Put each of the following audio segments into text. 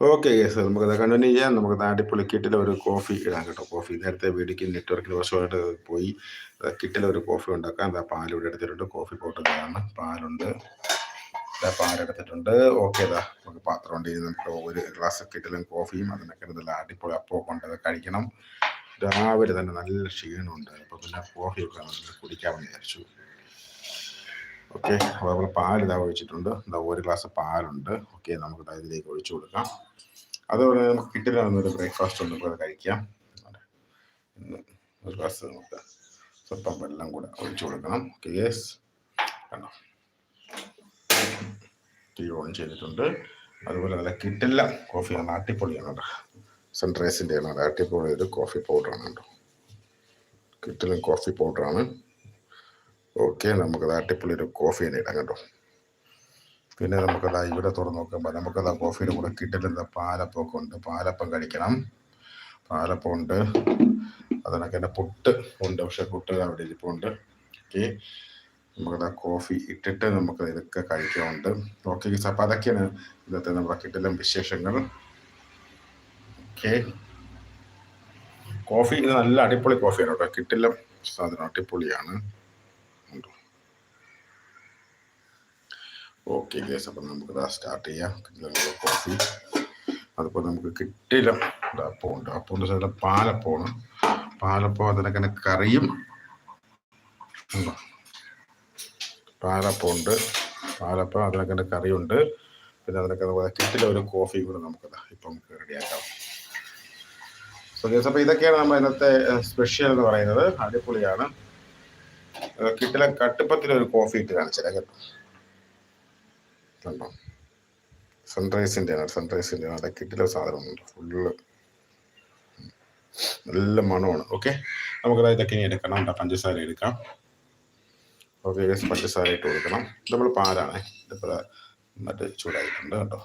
Okay yes നമുക്കത് continue ചെയ്യാം നമുക്ക് അടിപൊളി കിറ്റിലെ ഒരു കോഫി ഇടാം കേട്ടോ. കോഫി നേരത്തെ വീടിക്ക് നെറ്റ്വർക്കിന് വശമായിട്ട് പോയി. കിട്ടിൽ ഒരു കോഫി ഉണ്ടാക്കാം. എന്താ പാൽ ഇവിടെ എടുത്തിട്ടുണ്ട്. കോഫി പോട്ടതാണ് പാലുണ്ട്. പാലെടുത്തിട്ടുണ്ട് ഓക്കെ ഇതാ നമുക്ക് പാത്രമുണ്ട്. ഇനി നമുക്ക് ഒരു ഗ്ലാസ് കിട്ടിലും കോഫിയും അതിനൊക്കെ നല്ല അടിപൊളി അപ്പോൾ കൊണ്ടത് കഴിക്കണം. രാവിലെ തന്നെ നല്ല ക്ഷീണമുണ്ട്. അപ്പോൾ പിന്നെ കോഫിയൊക്കെ നമുക്ക് കുടിക്കാമെന്ന് വിചാരിച്ചു. ഓക്കെ നമ്മൾ പാൽ ഇതാ ഒഴിച്ചിട്ടുണ്ട്. ഇതാ ഒരു ഗ്ലാസ് പാലുണ്ട്. ഓക്കെ നമുക്ക് ഇതിലേക്ക് ഒഴിച്ചു കൊടുക്കാം. അതുപോലെ നമുക്ക് കിട്ടില്ല ബ്രേക്ക്ഫാസ്റ്റ് ഉണ്ട് അത് കഴിക്കാം. ഒരു ഗ്ലാസ് നമുക്ക് സ്വല്പം വെള്ളം കൂടെ ഒഴിച്ചു കൊടുക്കണം. ഓക്കെ യെസ് കണ്ടോ? ടീ ഓൺ ചെയ്തിട്ടുണ്ട്. അതുപോലെ നല്ല കിട്ടില്ല കോഫിയാണ് അട്ടിപ്പൊളിയാണ് കേട്ടോ. സൺറൈസിന്റെ ആണ് അട്ടിപ്പൊളി ഒരു കോഫി പൗഡറാണ് കേട്ടോ. കിട്ടിലും കോഫി പൗഡറാണ് ഓക്കെ നമുക്കത് അട്ടിപ്പൊളി ഒരു കോഫി തന്നെ ഇടാം കേട്ടോ പിന്നെ നമുക്കത് ഇവിടെ തുറന്ന് നോക്കുമ്പോൾ നമുക്കത് ആ കോഫിയുടെ കൂടെ കിട്ടലുന്ന പാലപ്പമൊക്കെ ഉണ്ട്. പാലപ്പം കഴിക്കണം. പാലപ്പം ഉണ്ട്. അതിനൊക്കെ തന്നെ പുട്ട് ഉണ്ട്. പക്ഷെ പുട്ട് അവിടെ ഇരിപ്പുണ്ട്. ഓക്കെ. നമുക്കത് ആ കോഫി ഇട്ടിട്ട് നമുക്ക് ഇതൊക്കെ കഴിക്കാറുണ്ട് ഓക്കെ അപ്പം അതൊക്കെയാണ് ഇന്നത്തെ നമ്മുടെ കിട്ടലും വിശേഷങ്ങൾ. ഓക്കെ. കോഫി നല്ല അടിപൊളി കോഫിയാണ് കേട്ടോ. കിട്ടില്ല സാധനം അടിപൊളിയാണ്. ഓക്കെ ഗേസ് അപ്പം നമുക്ക് സ്റ്റാർട്ട് ചെയ്യാം. കോഫി അതിപ്പോൾ നമുക്ക് കിട്ടില്ല അപ്പമുണ്ട് അപ്പമുണ്ട് ചില പാലപ്പമാണ്. പാലപ്പം അതിനൊക്കെ തന്നെ കറിയും. ഉണ്ടോ പാലപ്പമുണ്ട് പാലപ്പം അതിനൊക്കെ തന്നെ കറിയുണ്ട്. പിന്നെ അതിനൊക്കെ കിട്ടില്ല ഒരു കോഫി കൂടെ നമുക്കത് ഇപ്പം നമുക്ക് റെഡിയാക്കാം സോ ഗേസ് അപ്പോൾ ഇതൊക്കെയാണ് നമ്മൾ ഇന്നത്തെ സ്പെഷ്യൽ എന്ന് പറയുന്നത്. അടിപൊളിയാണ്. കിട്ടില്ല കട്ടുപ്പത്തിൽ ഒരു കോഫി ഇട്ട് കാണിച്ചത് കേട്ടോ. കണ്ടോ സൺറൈസിന്റെ ആണ് സൺറൈസിന്റെ ആണ് അതൊക്കെ കിട്ടില്ല സാധനമുണ്ട്. ഫുള്ള്. നല്ല മണമാണ്. ഓക്കെ? നമുക്കത് ഇതൊക്കെ ഇനി എടുക്കണം. കേട്ടോ പഞ്ചസാര എടുക്കാം. ഓക്കെ പഞ്ചസാര ഇട്ട് കൊടുക്കണം. നമ്മൾ പാലാണ്. ഇതിപ്പോൾ മറ്റേ ചൂടായിട്ടുണ്ട് കേട്ടോ.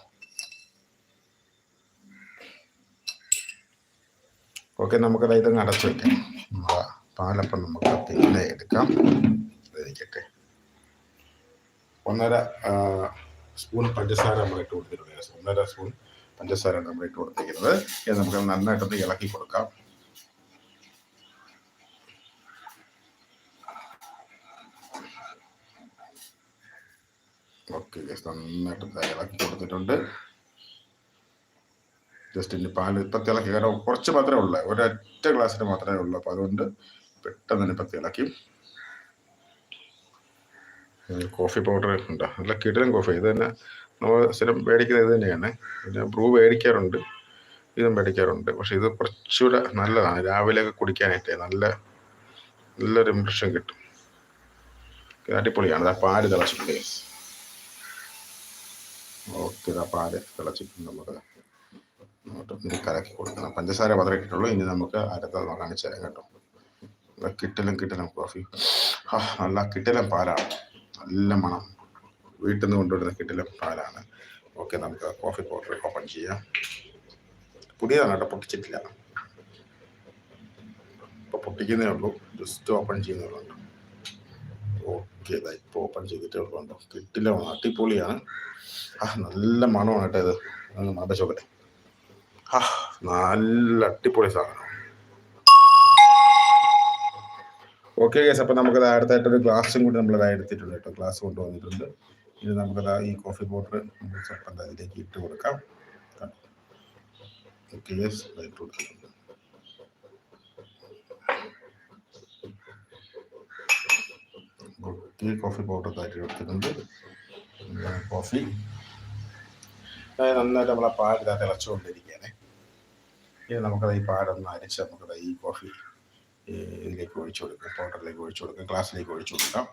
ഓക്കെ നമുക്കത് ഇതങ്ങ് അടച്ചു വയ്ക്കാം പാലപ്പം നമുക്ക് പിന്നെ എടുക്കാം. ഒന്നര സ്പൂൺ പഞ്ചസാര നമ്മൾ ഇട്ട് കൊടുത്തിട്ടുണ്ട്. ഒന്നര സ്പൂൺ പഞ്ചസാര നമ്മൾ ഇട്ട് കൊടുത്തിരിക്കുന്നത്. ഇത് നമുക്ക് നന്നായിട്ടൊന്ന് ഇളക്കി കൊടുക്കാം. ഓക്കെ നന്നായിട്ട് ഇളക്കി കൊടുത്തിട്ടുണ്ട്. ജസ്റ്റ് ഇനി പാൽ ഇപ്പം തിളക്കി കാരണം കുറച്ച് മാത്രമേ ഉള്ളൂ. ഒരൊറ്റ ഗ്ലാസ്സിന് മാത്രമേ ഉള്ളൂ. അപ്പോൾ അതുകൊണ്ട് പെട്ടെന്ന് തന്നെ ഇപ്പം തിളക്കി കോഫി പൗഡർ ഉണ്ടോ നല്ല കിടലൻ കോഫി ഇത് തന്നെ നമ്മൾ സ്ഥിരം മേടിക്കുന്നത് ഇത് തന്നെയാണ്. പിന്നെ ബ്രൂ മേടിക്കാറുണ്ട്. ഇതും മേടിക്കാറുണ്ട്. പക്ഷെ ഇത് കുറച്ചുകൂടെ നല്ലതാണ്. രാവിലെ രാവിലെയൊക്കെ കുടിക്കാനായിട്ട് നല്ല നല്ലൊരു ഇംപ്രഷൻ കിട്ടും. അടിപൊളിയാണ്. ആ പാൽ തിളച്ചിട്ടുണ്ട്. ഓക്കെ ആ പാൽ തിളച്ചിട്ടുണ്ട് നമുക്ക്. കലക്കി കൊടുക്കണം. പഞ്ചസാര മാത്രമേ കിട്ടുള്ളൂ. ഇനി നമുക്ക് അരത്താൽ കാണിച്ചു തരാം കേട്ടോ. കിട്ടലും കിട്ടലും കോഫി ആ നല്ല കിട്ടലും പാലാണ്. നല്ല മണം. വീട്ടിൽ നിന്ന് കൊണ്ടുവരുന്ന കിട്ടിലെ പാലാണ്. ഓക്കെ നമുക്ക് കോഫി പൗഡർ ഓപ്പൺ ചെയ്യാം. പുതിയതാണ് കേട്ടോ പൊട്ടിച്ചിട്ടില്ല. ഇപ്പോൾ പൊട്ടിക്കുന്നേ ഉള്ളൂ. ജസ്റ്റ് ഓപ്പൺ ചെയ്യുന്നുള്ളൂ ഓക്കെ ഇതാ ഇപ്പോൾ ഓപ്പൺ ചെയ്തിട്ടേ ഉള്ളൂ കിട്ടില്ല അടിപൊളിയാണ്. ആ നല്ല മണമാണ് കേട്ടോ ഇത്. മതച്ചോക്കട്ടെ ആ നല്ല അടിപൊളി സാധനം ഓക്കെ ഗേസ് അപ്പോൾ നമുക്കത് അടുത്തായിട്ടൊരു ഗ്ലാസും കൂടി നമ്മൾ എടുത്തിട്ടുണ്ട് കേട്ടോ. ഗ്ലാസ് കൊണ്ടുവന്നിട്ടുണ്ട്. ഇനി നമുക്കത് ഈ കോഫി പൗഡർ നമുക്ക് അതിലേക്ക് ഇട്ട് കൊടുക്കാം. കൊടുക്കാം ഈ കോഫി പൗഡർ കൊടുത്തിട്ടുണ്ട്. കോഫി നന്നായിട്ട് നമ്മളെ പാൽ ഇളച്ചുകൊണ്ടിരിക്കുകയാണ്. ഇനി നമുക്കത് ഈ പാലൊന്ന് അരിച്ച് നമുക്കത് ഈ കോഫി ഇതിലേക്ക് ഒഴിച്ചു കൊടുക്കുക പൗഡറിലേക്ക് ഒഴിച്ചു കൊടുക്കുക ക്ലാസ്സിലേക്ക് ഒഴിച്ചു കൊടുക്കാം.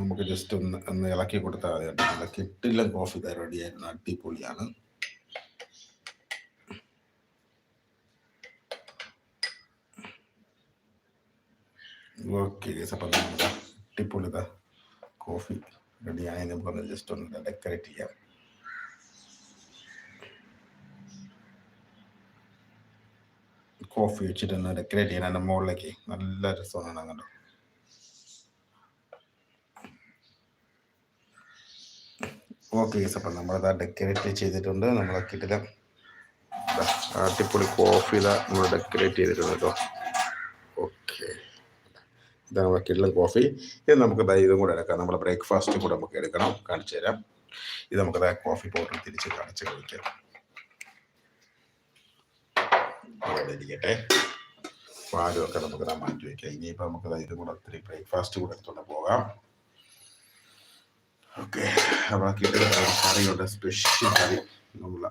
നമുക്ക് ജസ്റ്റ് ഒന്ന് ഒന്ന് ഇളക്കി കൊടുത്താൽ മതി കേട്ടോ. നല്ല കിട്ടില്ല കോഫി റെഡി ആയിരുന്നു അടിപൊളിയാണ്. ഓക്കെ അപ്പം നമുക്ക് അടിപൊളി കോഫി റെഡിയാണെങ്കിൽ നമുക്കൊന്ന് ജസ്റ്റ് ഒന്ന് ഡെക്കറേറ്റ് ചെയ്യാം. കോഫി വെച്ചിട്ടൊന്ന് ഡെക്കറേറ്റ് ചെയ്യാൻ എന്റെ മുകളിലേക്ക് നല്ല രസമാണ് അങ്ങോട്ട് ഓക്കെ അപ്പം നമ്മളിതാ ഡെക്കറേറ്റ് ചെയ്തിട്ടുണ്ട്. നമ്മളെ കിട്ടില്ല അടിപൊളി കോഫി ഇതാ നമ്മൾ ഡെക്കറേറ്റ് ചെയ്തിട്ടുണ്ട് കേട്ടോ. ഓക്കെ ഇതാണ് നമ്മുടെ കിള്ളൻ കോഫി ഇത് നമുക്ക് ഇതും കൂടെ എടുക്കാം. നമ്മുടെ ബ്രേക്ക്ഫാസ്റ്റും കൂടെ നമുക്ക് എടുക്കണം. കാണിച്ചു തരാം. ഇത് നമുക്ക് കോഫി പൗഡർ തിരിച്ച് കാണിച്ച് കഴിക്കാം. ഇരിക്കട്ടെ. പാലും ഒക്കെ നമുക്ക് ഇതാ മാറ്റി വയ്ക്കാം ഇനിയിപ്പോൾ നമുക്ക് ഇതും കൂടെ ഒത്തിരി ബ്രേക്ക്ഫാസ്റ്റ് കൂടെ എടുത്തുകൊണ്ട് പോകാം. ഓക്കെ. നമ്മളെ കിട്ടുന്ന കറിയുണ്ട്. സ്പെഷ്യൽ കറി നമ്മളെ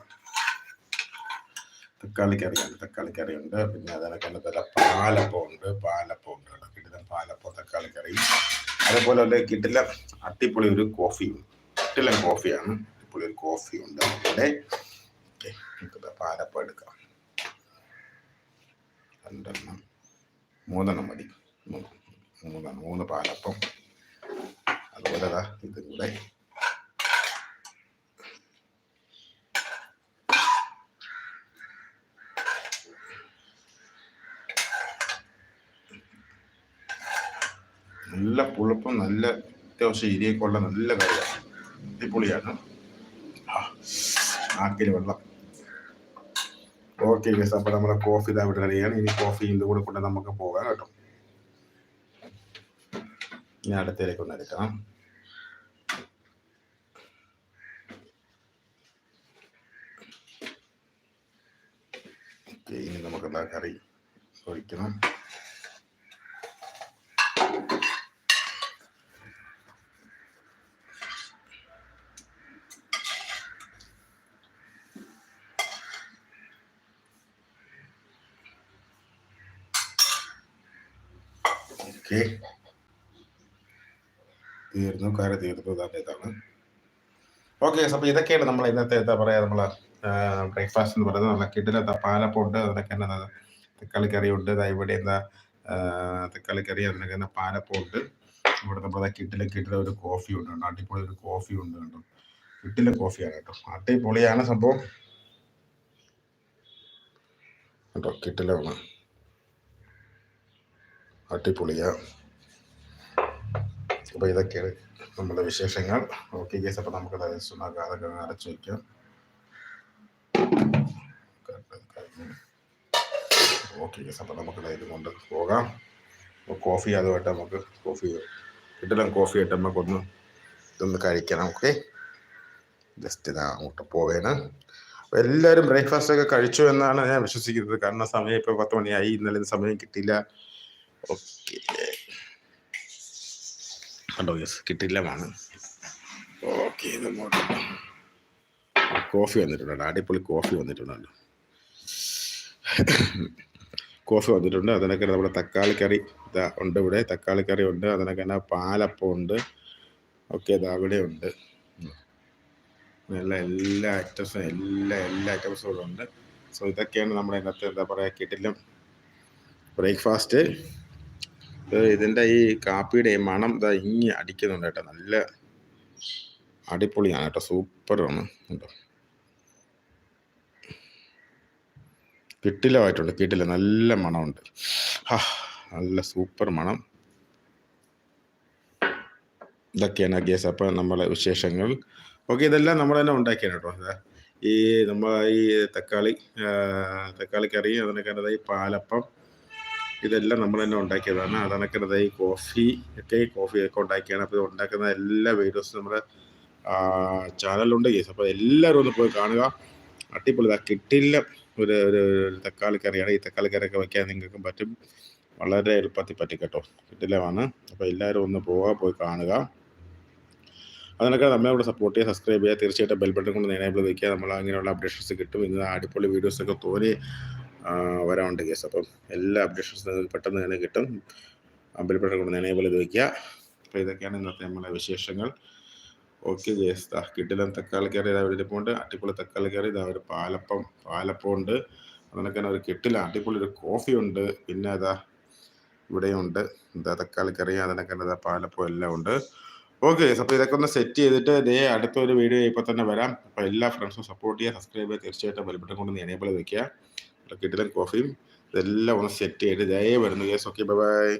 തക്കാളി കറിയുണ്ട് തക്കാളി കറിയുണ്ട് പിന്നെ അതേപോലെ തന്നെ പാലപ്പം ഉണ്ട് പാലപ്പം ഉണ്ട് പാലപ്പം തക്കാളി കറി അതേപോലെ തന്നെ കിട്ടില്ല അട്ടിപ്പൊളി ഒരു കോഫി കിട്ടില്ല കോഫിയാണ് അട്ടിപ്പൊളി ഒരു കോഫി ഉണ്ട്. ഇവിടെ നമുക്ക് പാലപ്പം എടുക്കാം. രണ്ടെണ്ണം. മൂന്നെണ്ണം മതി. മൂന്ന് മൂന്നെണ്ണം. മൂന്ന് പാലപ്പം. അതുപോലെ ഇതും കൂടെ നല്ല പുളിപ്പും നല്ല അത്യാവശ്യം ഇരിയൊക്കെ ഉള്ള നല്ല കറിയാണ് അടിപൊളിയാണ് ആക്കിൽ വെള്ളം. ഓക്കെ ഗസ് അപ്പോൾ നമ്മുടെ കോഫി ഇതാ ഇവിടെ റെഡിയാണ് ഇനി കോഫി ഇത് കൂടെ കൊണ്ട് നമുക്ക് പോകാം കേട്ടോ. ഇനി അടുത്തേക്ക് ഒന്ന് എടുക്കാം. ഇനി നമുക്ക് എന്താ കറി ഒഴിക്കണം ഓക്കെ തീർന്നു കാര്യം തീർന്നു തന്നെ ഇതാണ്. ഓക്കെ അപ്പോൾ ഇതൊക്കെയാണ് നമ്മൾ ഇന്നത്തെ എന്താ പറയുക നമ്മൾ ബ്രേക്ക്ഫാസ്റ്റ് എന്ന് പറയുന്നത്. നല്ല കിഡിലെന്താ പാലപ്പം ഉണ്ട് അതിനൊക്കെ തന്നെ തക്കാളി കറി ഉണ്ട് ദാ ഇവിടെ എന്താ തക്കാളി കറി അതിനൊക്കെ തന്നെ പാലപ്പമുണ്ട് ഇവിടെ നമ്മൾ കിട്ടിലെ കിട്ടിലെ ഒരു കോഫി ഉണ്ട് കേട്ടോ. അടിപൊളി ഒരു കോഫി ഉണ്ട് കേട്ടോ. കിട്ടിലെ കോഫിയാണ് കേട്ടോ. അടിപൊളിയാണ് സംഭവം. കേട്ടോ കിട്ടിലാണ് അടിപൊളിയാ. അപ്പോൾ ഇതൊക്കെയാണ് നമ്മുടെ വിശേഷങ്ങൾ. ഓക്കെ കേസ് അപ്പോൾ നമുക്ക് അതൊക്കെ അടച്ചു വയ്ക്കാം ഓക്കെ കേസ് അപ്പോൾ നമുക്ക് ഇത് കൊണ്ട് പോകാം. അപ്പോൾ കോഫി അതുമായിട്ട് നമുക്ക് കോഫി കിട്ടില്ല കോഫി ആയിട്ട് നമുക്കൊന്ന് ഇതൊന്ന് കഴിക്കണം ഓക്കെ ജസ്റ്റ് ഇതാ അങ്ങോട്ട് പോവേണ്. എല്ലാവരും ബ്രേക്ക്ഫാസ്റ്റ് ഒക്കെ കഴിച്ചു എന്നാണ് ഞാൻ വിശ്വസിക്കുന്നത്. കാരണം സമയം ഇപ്പോൾ പത്ത് മണിയായി. ഇന്നലെ സമയം കിട്ടിയില്ല. ഓക്കെ കണ്ടോ യെസ് കിട്ടില്ലമാണ് ഓക്കെ കോഫി വന്നിട്ടുണ്ട് അടിപൊളി കോഫി വന്നിട്ടുണ്ട് കോഫി വന്നിട്ടുണ്ട് അതിനൊക്കെ നമ്മുടെ തക്കാളി കറി ഇതാ ഉണ്ട് ഇവിടെ. തക്കാളി കറി ഉണ്ട് അതിനൊക്കെ തന്നെ പാലപ്പം ഉണ്ട്. ഓക്കെ ഇതാ അവിടെ ഉണ്ട്. എല്ലാ എല്ലാ ഐറ്റംസും എല്ലാ എല്ലാ ഐറ്റംസും ഇവിടെ ഉണ്ട്. സോ ഇതൊക്കെയാണ് നമ്മുടെ ഇന്നത്തെ എന്താ പറയുക കിട്ടിലും ബ്രേക്ക്ഫാസ്റ്റ് ഇതിന്റെ ഈ കാപ്പിയുടെ മണം ഇതാ ഇങ്ങി അടിക്കുന്നുണ്ട് കേട്ടോ. നല്ല അടിപൊളിയാണ് കേട്ടോ. സൂപ്പറാണ് കേട്ടോ. കിട്ടിലമായിട്ടുണ്ട് കിട്ടില്ല. നല്ല മണമുണ്ട്. ഹാ നല്ല സൂപ്പർ മണം. ഇതൊക്കെയാണ് ഗ്യാസ് അപ്പം നമ്മളെ വിശേഷങ്ങൾ. ഓക്കെ ഇതെല്ലാം നമ്മൾ തന്നെ ഉണ്ടാക്കിയാണ് കേട്ടോ. ഈ നമ്മൾ ഈ തക്കാളി തക്കാളി കറി അതിനൊക്കെ പാലപ്പം ഇതെല്ലാം നമ്മൾ തന്നെ ഉണ്ടാക്കിയതാണ്. അതണക്കുന്നത് ഈ കോഫി ഒക്കെ കോഫി ഒക്കെ ഉണ്ടാക്കിയാണ്. അപ്പോൾ ഉണ്ടാക്കുന്ന എല്ലാ വീഡിയോസും നമ്മുടെ ചാനലുണ്ട് കേസ്. അപ്പോൾ എല്ലാവരും ഒന്ന് പോയി കാണുക. അടിപൊളി. കിട്ടില്ല ഒരു ഒരു തക്കാളി കറിയാണ്. ഈ തക്കാളി കറിയൊക്കെ വയ്ക്കാൻ നിങ്ങൾക്ക് പറ്റും. വളരെ എളുപ്പത്തിൽ പറ്റും കേട്ടോ. കിട്ടില്ലമാണ് അപ്പോൾ എല്ലാവരും ഒന്ന് പോവുക പോയി കാണുക. അതിനൊക്കെ നമ്മളെ സപ്പോർട്ട് ചെയ്യുക സബ്സ്ക്രൈബ് ചെയ്യുക. തീർച്ചയായിട്ടും ബെൽ ബട്ടൺ കൊണ്ട് എനേബിൾ വയ്ക്കുക നമ്മൾ അങ്ങനെയുള്ള അപ്ഡേഷൻസ് കിട്ടും. ഇന്ന് അടിപൊളി വീഡിയോസൊക്കെ തോന്നി. വരാനുണ്ട് കേസ്. അപ്പം എല്ലാ അപ്ഡേഷൻസും നിങ്ങൾക്ക് പെട്ടെന്ന് തന്നെ കിട്ടും. അമ്പലപ്പെട്ട കൊണ്ട് എനേബിൾ ചെയ്ത് വയ്ക്കുക അപ്പോൾ ഇതൊക്കെയാണ് ഇന്നത്തെ നമ്മളെ വിശേഷങ്ങൾ. ഓക്കെ ജേസ് ദാ തക്കാളി കറി ഇതാ വെടിപ്പുണ്ട് അടിപൊളി തക്കാളി കറി. ഇതാ ഒരു പാലപ്പം പാലപ്പം ഉണ്ട് അതിനൊക്കെ ഒരു കിട്ടില്ല അടിപൊളി ഒരു കോഫി ഉണ്ട്. പിന്നെ അതാ ഇവിടെയുണ്ട് എന്താ തക്കാളി കറി അതിനൊക്കെ തന്നെ പാലപ്പം എല്ലാം ഉണ്ട്. ഓക്കെ അപ്പോൾ ഇതൊക്കെ ഒന്ന് സെറ്റ് ചെയ്തിട്ട് ഇതേ അടുത്തൊരു വീഡിയോ ഇപ്പോൾ തന്നെ വരാം. അപ്പോൾ എല്ലാ ഫ്രണ്ട്സും സപ്പോർട്ട് ചെയ്യുക സബ്സ്ക്രൈബ് ചെയ്യുക. തീർച്ചയായിട്ടും ബെൽബട്ടൺ കൊണ്ട് എനേബിൾ വയ്ക്കുക കിട്ടിലും കോഫിയും ഇതെല്ലാം ഒന്ന് സെറ്റ് ചെയ്ത് വരുന്നു. Case okay bye